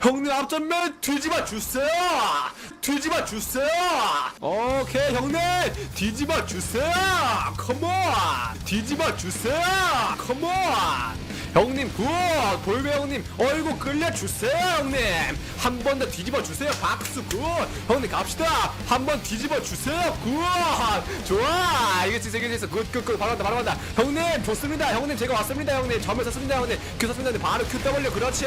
형님 앞전면 뒤집어 주세요. 뒤집어 주세요. 오케이 형님. 뒤집어 주세요. 컴온 뒤집어 주세요. 컴온 형님 굿 볼베 형님 얼굴 끌려주세요 형님 한 번 더 뒤집어 주세요 박수 굿 형님 갑시다 한 번 뒤집어 주세요 굿 좋아 이거 진짜 굿굿굿 바로 간다 바로 간다 형님 좋습니다 형님 제가 왔습니다 형님 점을 샀습니다 형님 큐 샀습니다 형님 바로 QW 그렇지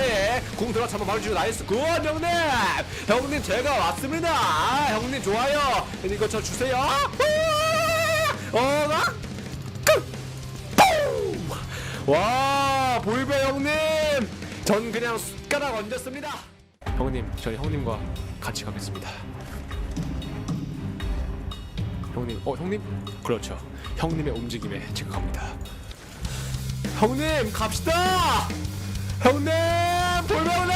공 들어 한번 바로 주고 나이스 굿 형님 형님 제가 왔습니다 아, 형님 좋아요 이거 저 주세요 어나 와 볼베 형님! 전 그냥 숟가락 얹었습니다. 형님 저희 형님과 같이 가겠습니다. 형님 어 형님? 그렇죠. 형님의 움직임에 갑니다. 형님 갑시다! 형님 볼베 형님!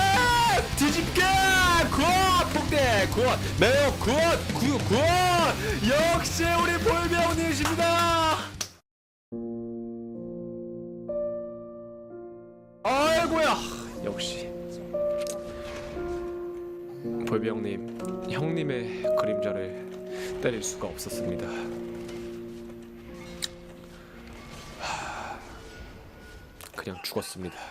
뒤집게! 굿 폭대! 굿 매우 굿 굿 굿 역시 우리 볼베 형님이십니다 아이고야. 역시. 볼비 형님 형님의 그림자를 때릴 수가 없었습니다. 하, 그냥 죽었습니다.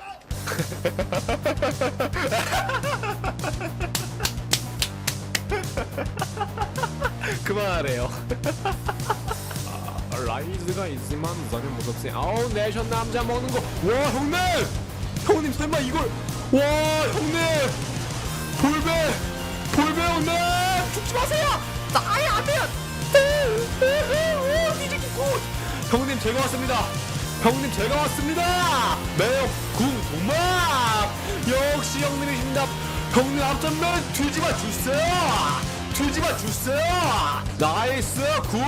그만하래요. 아, 라이즈가 있지만 전혀 무섭지. 아우 내션 남자 먹는 거와 형님 형님 설마 이걸 와 형님! 볼베 볼베 형님! 죽지 마세요! 나이 안돼요 뒤집고 형님 제가 왔습니다. 형님 제가 왔습니다. 매우 궁금함 역시 형님이십니다 형님 앞전면 뒤집어 주세요! 뒤집어 주세요! 나이스 굿!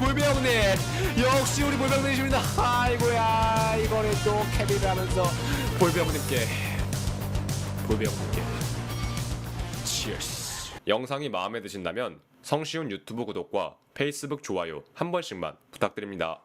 볼베 형님! 역시 우리 볼베 형님이십니다. 아이고야 이번에 또 캐리를 하면서 볼베 형님께 치얼스 영상이 마음에 드신다면 성시훈 유튜브 구독과 페이스북 좋아요 한 번씩만 부탁드립니다